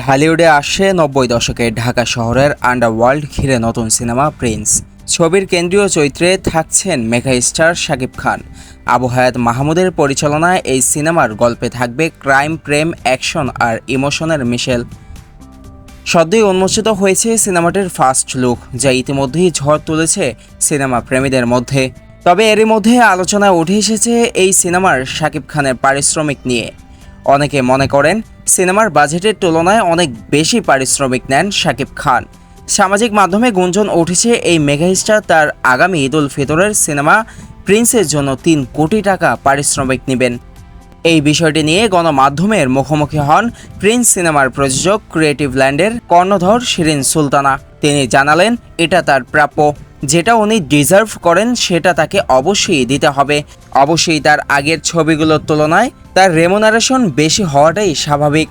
ঢালিউডে আসছে নব্বই দশকে ঢাকা শহরের আন্ডারওয়ার্ল্ড ঘিরে নতুন সিনেমা প্রিন্স। ছবির কেন্দ্রীয় চরিত্রে থাকছেন মেঘা স্টার শাকিব খান। আবু হায়াত মাহমুদের পরিচালনায় এই সিনেমার গল্পে থাকবে ক্রাইম, প্রেম, অ্যাকশন আর ইমোশনের মিশেল। সদ্যই উন্মোচিত হয়েছে সিনেমাটির ফার্স্ট লুক, যা ইতিমধ্যেই ঝড় তুলেছে সিনেমা প্রেমীদের মধ্যে। তবে এরই মধ্যে আলোচনায় উঠে এসেছে এই সিনেমার শাকিব খানের পারিশ্রমিক নিয়ে। অনেকে মনে করেন সিনেমার বাজেটের তুলনায় অনেক বেশি পারিশ্রমিক নেন শাকিব খান। সামাজিক মাধ্যমে গুঞ্জন উঠেছে এই মেগাস্টার তার আগামী ঈদ উল ফিতরের সিনেমা প্রিন্সের জন্য তিন কোটি টাকা পারিশ্রমিক নেবেন। এই বিষয়টি নিয়ে গণমাধ্যমের মুখোমুখি হন প্রিন্স সিনেমার প্রযোজক ক্রিয়েটিভ ল্যান্ডের কর্ণধর শিরিন সুলতানা। তিনি জানালেন, এটা তার প্রাপ্য। যেটা উনি ডিজার্ভ করেন, সেটা তাকে অবশ্যই দিতে হবে। অবশ্যই তার আগের ছবিগুলোর তুলনায় তার রেমুনারেশন বেশি হওয়াটাই স্বাভাবিক।